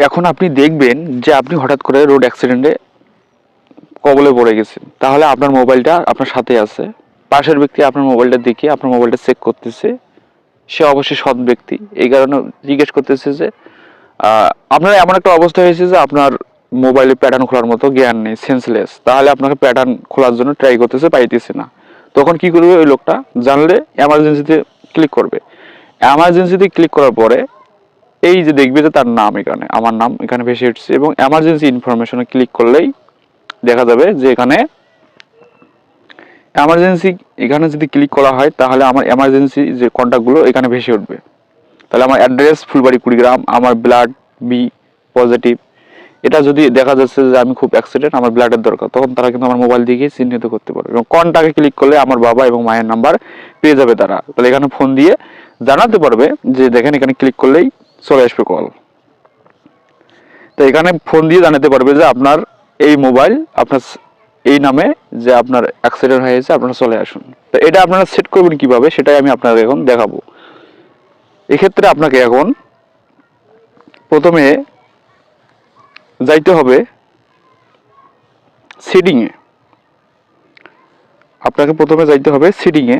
এখন আপনি দেখবেন যে আপনি হঠাৎ করে রোড অ্যাক্সিডেন্টে কবলে পড়ে গেছেন। তাহলে আপনার মোবাইলটা আপনার সাথে আছে। পাশের ব্যক্তি আপনার মোবাইলটা দেখে আপনার মোবাইলটা চেক করতেছে। সে অবশ্যই সৎ ব্যক্তি। এই কারণে জিজ্ঞেস করতেছে যে আপনার এমন একটা অবস্থা হয়েছে যে আপনার মোবাইলে প্যাটার্ন খোলার মতো জ্ঞান নেই সেন্সলেস তাহলে আপনাকে প্যাটার্ন খোলার জন্য ট্রাই করতেছে, পাইতেছে না। তখন কি করবে ওই লোকটা? জানলে এমার্জেন্সিতে ক্লিক করবে। এমার্জেন্সিতে ক্লিক করার পরে এই যে দেখবে যে তার নাম এখানে, আমার নাম এখানে ভেসে উঠছে এবং এমার্জেন্সি ইনফরমেশনে ক্লিক করলেই দেখা যাবে যে এখানে এমার্জেন্সি এখানে যদি ক্লিক করা হয় তাহলে আমার এমার্জেন্সি যে কন্ট্যাক্টগুলো এখানে ভেসে উঠবে। তাহলে আমার অ্যাড্রেস ফুলবাড়ি, কুড়িগ্রাম, আমার ব্লাড বি পজিটিভ এটা যদি দেখা যাচ্ছে যে আমি খুব অ্যাক্সিডেন্ট আমার ব্লাডের দরকার, তখন তারা কিন্তু আমার মোবাইল দিয়ে চিহ্নিত করতে পারবে এবং কন্টাকে ক্লিক করলে আমার বাবা এবং মায়ের নাম্বার পেয়ে যাবে তারা। তাহলে এখানে ফোন দিয়ে জানাতে পারবে যে দেখেন এখানে ক্লিক করলেই চলে আসবে কল। তো এখানে ফোন দিয়ে জানাতে পারবে যে আপনার এই মোবাইল আপনার এই নামে যে আপনার অ্যাক্সিডেন্ট হয়েছে, আপনারা চলে আসুন। তো এটা আপনারা সেট করবেন কীভাবে, সেটাই আমি আপনাকে এখন দেখাবো। এক্ষেত্রে আপনাকে এখন প্রথমে যাইতে হবে সিডিংয়ে আপনাকে প্রথমে যাইতে হবে সিডিংয়ে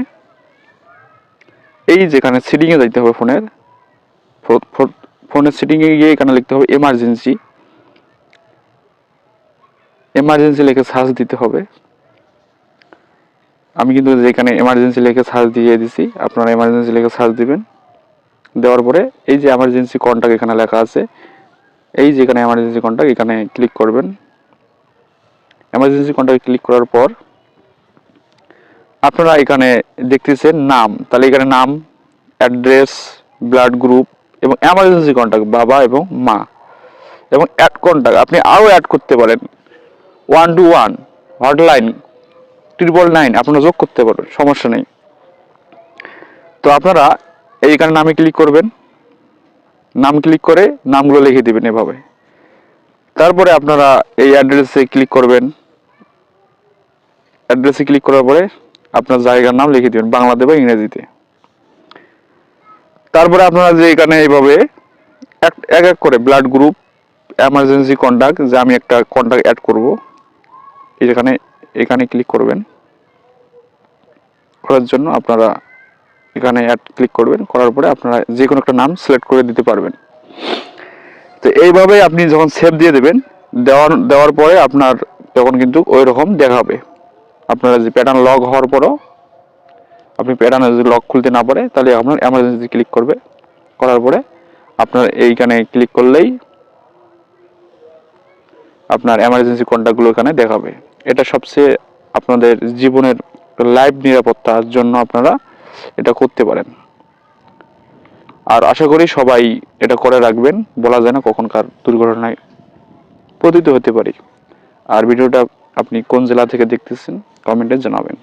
এই যেখানে সিডিংয়ে যাইতে হবে ফোনের ফোনের সিটিংয়ে গিয়ে এখানে লিখতে হবে এমার্জেন্সি এমার্জেন্সি লিখে সার্চ দিতে হবে। আমি কিন্তু যেখানে এমার্জেন্সি লিখে সার্চ দিয়ে দিছি, আপনারা এমার্জেন্সি লিখে সার্চ দিবেন। দেওয়ার পরে এই যে এমার্জেন্সি কন্ট্যাক্ট এখানে লেখা আছে, এই যে এখানে এমার্জেন্সি কন্ট্যাক্ট এখানে ক্লিক করবেন। এমার্জেন্সি কন্ট্যাক্ট ক্লিক করার পর আপনারা এখানে দেখতেছেন নাম। তাহলে এখানে নাম অ্যাড্রেস ব্লাড গ্রুপ এবং এমার্জেন্সি কন্ট্যাক্ট বাবা এবং মা। এবং অ্যাড কন্ট্যাক্ট আপনি আরও অ্যাড করতে পারেন। One two one hotline triple nine আপনারা যোগ করতে পারবেন, সমস্যা নেই। তো আপনারা এইখানে নামে ক্লিক করবেন। নাম ক্লিক করে নামগুলো লিখে দেবেন এভাবে। তারপরে আপনারা এই অ্যাড্রেসে ক্লিক করবেন। অ্যাড্রেসে ক্লিক করার পরে আপনার জায়গার নাম লিখে দিবেন বাংলাতে বা ইংরেজিতে। তারপরে আপনারা যে এখানে এইভাবে এক এক করে ব্লাড গ্রুপ এমার্জেন্সি কন্ট্যাক্ট যে আমি একটা কন্ট্যাক্ট অ্যাড করব এখানে এখানে ক্লিক করবেন। করার জন্য আপনারা এখানে অ্যাড ক্লিক করবেন। করার পরে আপনারা যে কোনো একটা নাম সিলেক্ট করে দিতে পারবেন। তো এইভাবে আপনি যখন সেভ দিয়ে দেবেন, দেওয়ার দেওয়ার পরে আপনার তখন কিন্তু ওই রকম দেখাবে। আপনারা যে প্যাটার্ন লগ হওয়ার পরও আপনি প্যাটার্নে যদি লক খুলতে না পারে, তাহলে আপনার এমার্জেন্সি ক্লিক করবে। করার পরে আপনার এইখানে ক্লিক করলেই আপনার এমার্জেন্সি কন্ট্যাক্টগুলো এখানে দেখাবে। এটা সবচেয়ে আপনাদের জীবনের লাইফ নিরাপত্তার জন্য আপনারা এটা করতে পারেন। আর আশা করি সবাই এটা করে রাখবেন, বলা যায় না কখন কার দুর্ঘটনায় পতিত হতে পারি। আর ভিডিওটা আপনি কোন জেলা থেকে দেখতেছেন কমেন্টে জানাবেন।